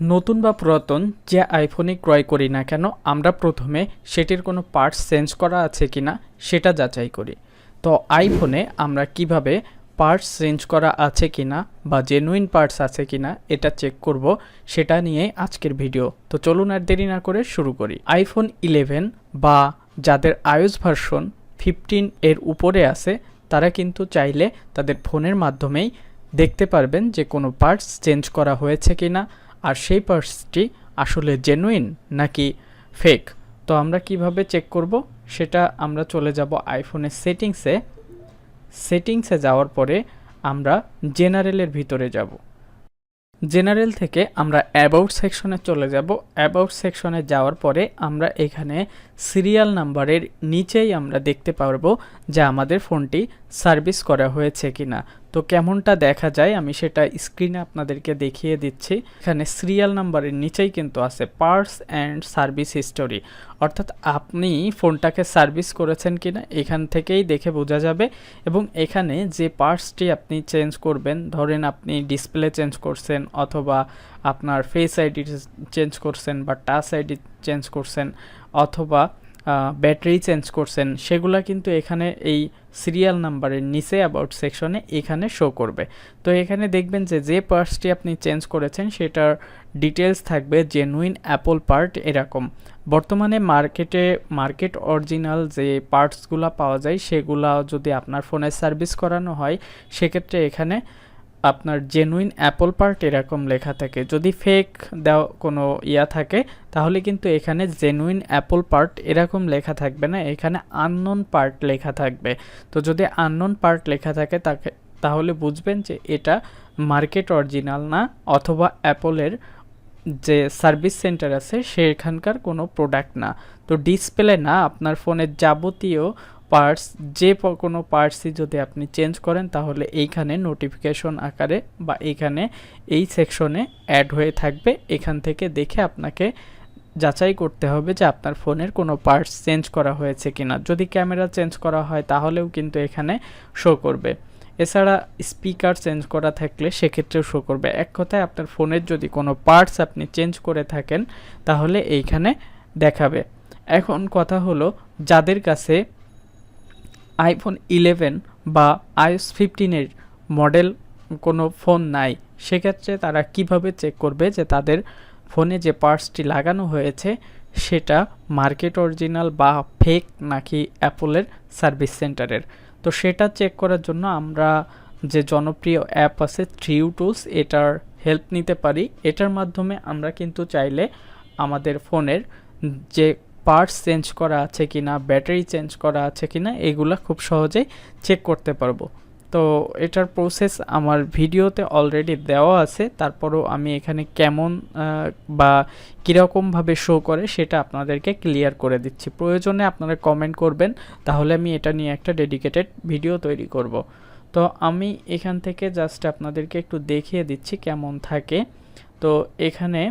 নতুন বা পুরাতন যে আইফোনই ক্রয় করি না কেন, আমরা প্রথমে সেটির কোনো পার্টস চেঞ্জ করা আছে কি না সেটা যাচাই করি। তো আইফোনে আমরা কীভাবে পার্টস চেঞ্জ করা আছে কি না বা জেনুইন পার্টস আছে কি না এটা চেক করব সেটা নিয়ে আজকের ভিডিও তো চলুন আর দেরি না করে শুরু করি। আইফোন ইলেভেন বা যাদের আয়ুস ভার্সন ফিফটিন এর উপরে আছে, তারা কিন্তু চাইলে তাদের ফোনের মাধ্যমেই দেখতে পারবেন যে কোনো পার্টস চেঞ্জ করা হয়েছে কি না আর সেই পার্সটি আসলে জেনুইন নাকি ফেক তো আমরা কীভাবে চেক করব? সেটা আমরা চলে যাব আইফোনের সেটিংসে সেটিংসে যাওয়ার পরে আমরা জেনারেলের ভিতরে যাব। জেনারেল থেকে আমরা অ্যাবাউট সেকশনে চলে যাব। অ্যাবাউট সেকশনে যাওয়ার পরে আমরা এখানে সিরিয়াল নাম্বারের নিচেই আমরা দেখতে পারব যে আমাদের ফোনটি সার্ভিস করা হয়েছে কিনা। তো কেমনটা দেখা যায় আমি সেটা স্ক্রিনে আপনাদেরকে দেখিয়ে দিচ্ছি। এখানে সিরিয়াল নাম্বারের নিচেই কিন্তু আছে পার্টস অ্যান্ড সার্ভিস হিস্টোরি অর্থাৎ আপনি ফোনটাকে সার্ভিস করেছেন কি না এখান থেকেই দেখে বোঝা যাবে এবং এখানে যে পার্টসটি আপনি চেঞ্জ করবেন, ধরেন আপনি ডিসপ্লে চেঞ্জ করছেন অথবা আপনার ফেস আইডি চেঞ্জ করছেন বা টাচ আইডি চেঞ্জ করছেন অথবা ব্যাটারি চেঞ্জ করছেন, সেগুলা কিন্তু এখানে এই সিরিয়াল নাম্বারের নিচে অ্যাবাউট সেকশনে এখানে শো করবে। তো এখানে দেখবেন যে যে পার্টসটি আপনি চেঞ্জ করেছেন, সেটার ডিটেলস থাকবে জেনুইন অ্যাপল পার্ট এরকম। বর্তমানে মার্কেটে মার্কেট অরিজিনাল যে পার্টসগুলো পাওয়া যায়, সেগুলা যদি আপনার ফোনে সার্ভিস করানো হয়, সেক্ষেত্রে এখানে আপনার জেনুইন অ্যাপল পার্ট এরকম লেখা থাকে। যদি ফেক দেওয়া কোনো ইয়া থাকে, তাহলে কিন্তু এখানে জেনুইন অ্যাপল পার্ট এরকম লেখা থাকবে না। এখানে আননোন পার্ট লেখা থাকবে। তো যদি আননোন পার্ট লেখা থাকে, তাকে তাহলে বুঝবেন যে এটা মার্কেট অরিজিনাল না, অথবা অ্যাপলের যে সার্ভিস সেন্টার আছে, সেখানকার কোনো প্রোডাক্ট না। তো ডিসপ্লে না, আপনার ফোনের যাবতীয় পার্টস যে কোনো পার্টসই যদি আপনি চেঞ্জ করেন, তাহলে এইখানে নোটিফিকেশন আকারে বা এইখানে এই সেকশনে অ্যাড হয়ে থাকবে। এখান থেকে দেখে আপনাকে যাচাই করতে হবে যে আপনার ফোনের কোনো পার্টস চেঞ্জ করা হয়েছে কিনা। যদি ক্যামেরা চেঞ্জ করা হয়, তাহলেও কিন্তু এখানে শো করবে। এছাড়া স্পিকার চেঞ্জ করা থাকলে সেক্ষেত্রেও শো করবে। এক কথায় আপনার ফোনের যদি কোনো পার্টস আপনি চেঞ্জ করে থাকেন, তাহলে এইখানে দেখাবে। এখন কথা হলো, যাদের কাছে আইফোন ইলেভেন বা আইএস ফিফটিনের মডেল কোনো ফোন নাই। সেক্ষেত্রে তারা কীভাবে চেক করবে যে তাদের ফোনে যে পার্টসটি লাগানো হয়েছে, সেটা মার্কেট অরিজিনাল বা ফেক নাকি অ্যাপলের সার্ভিস সেন্টারের তো সেটা চেক করার জন্য আমরা যে জনপ্রিয় অ্যাপ আছে থ্রিউ টুলস এটার হেল্প নিতে পারি। এটার মাধ্যমে আমরা কিন্তু চাইলে আমাদের ফোনের যে পার্টস চেঞ্জ করা আছে কি না ব্যাটারি চেঞ্জ করা আছে কি না এগুলো খুব সহজেই চেক করতে পারব। তো এটার প্রসেস আমার ভিডিওতে অলরেডি দেওয়া আছে, তারপরও আমি এখানে কেমন বা কীরকমভাবে শো করে সেটা আপনাদেরকে ক্লিয়ার করে দিচ্ছি। প্রয়োজনে আপনারা কমেন্ট করবেন, তাহলে আমি এটা নিয়ে একটা ডেডিকেটেড ভিডিও তৈরি করব। তো আমি এখান থেকে জাস্ট আপনাদেরকে একটু দেখিয়ে দিচ্ছি কেমন থাকে। তো এখানে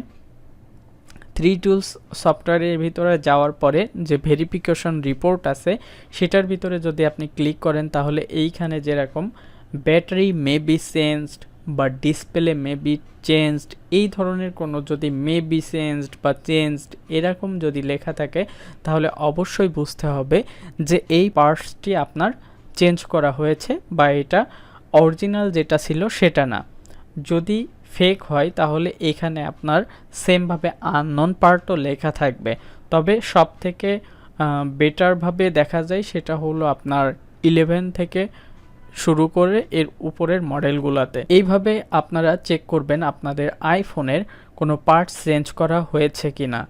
থ্রি টুলস সফটওয়্যারের ভিতরে যাওয়ার পরে যে ভেরিফিকেশন রিপোর্ট আছে, সেটার ভিতরে যদি আপনি ক্লিক করেন, তাহলে এইখানে যেরকম ব্যাটারি মে বি চেঞ্জড বা ডিসপ্লে মে বি চেঞ্জড, এই ধরনের কোনো যদি মে বি চেঞ্জড বা চেঞ্জড এরকম যদি লেখা থাকে, তাহলে অবশ্যই বুঝতে হবে যে এই পার্টসটি আপনার চেঞ্জ করা হয়েছে বা এটা অরিজিনাল যেটা ছিল সেটা না। যদি ফেক হয়, তাহলে এখানে আপনার সেমভাবে আননন পার্টও লেখা থাকবে। তবে সব থেকে বেটারভাবে দেখা যায় সেটা হলো আপনার ইলেভেন থেকে শুরু করে এর উপরের মডেলগুলোতে এইভাবে আপনারা চেক করবেন আপনাদের আইফোনের কোনো পার্টস চেঞ্জ করা হয়েছে কি না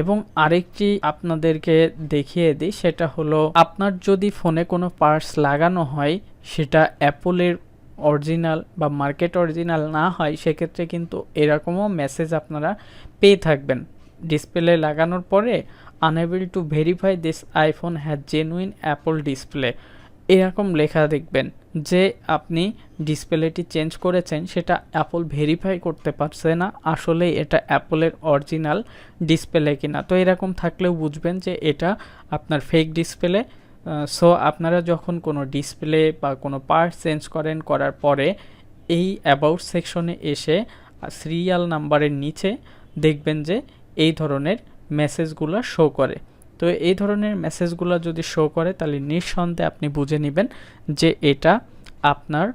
এবং আরেকটি আপনাদেরকে দেখিয়ে দিই, সেটা হলো আপনার যদি ফোনে কোনো পার্টস লাগানো হয়, সেটা অ্যাপলের অরিজিনাল বা মার্কেট অরিজিনাল না হয়, সেক্ষেত্রে কিন্তু এরকমও মেসেজ আপনারা পেয়ে থাকবেন। ডিসপ্লে লাগানোর পরে unable to verify this iPhone has genuine Apple display এরকম লেখা দেখবেন যে আপনি ডিসপ্লেটি চেঞ্জ করেছেন, সেটা অ্যাপল ভেরিফাই করতে পারছে না, আসলে এটা অ্যাপলের অরিজিনাল ডিসপ্লে কিনা। তো এরকম থাকলেও বুঝবেন যে এটা আপনার ফেক ডিসপ্লে সো আপনারা যখন কোনো ডিসপ্লে বা কোনো পার্ট চেঞ্জ করেন, করার পরে এই অ্যাবাউট সেকশনে এসে সিরিয়াল নাম্বারের নিচে দেখবেন যে এই ধরনের মেসেজগুলো শো করে। তো এই ধরনের মেসেজগুলো যদি শো করে, তাহলে নিঃসন্দেহে আপনি বুঝে নেবেন যে এটা আপনার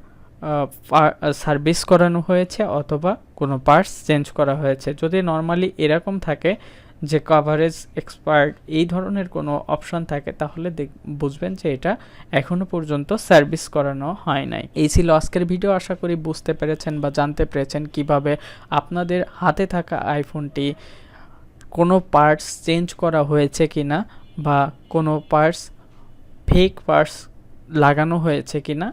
সার্ভিস করানো হয়েছে অথবা কোনো পার্টস চেঞ্জ করা হয়েছে। যদি নর্মালি এরকম থাকে যে কভারেজ এক্সপায়ার্ড এই ধরনের কোনো অপশন থাকে, তাহলে দেখ, বুঝবেন যে এটা এখনও পর্যন্ত সার্ভিস করানো হয় নাই। এই ছিল আজকের ভিডিও আশা করি বুঝতে পেরেছেন বা জানতে পেরেছেন কীভাবে আপনাদের হাতে থাকা আইফোনটি কোনো পার্টস চেঞ্জ করা হয়েছে কি না বা কোনো পার্টস ফেক পার্টস লাগানো হয়েছে কি না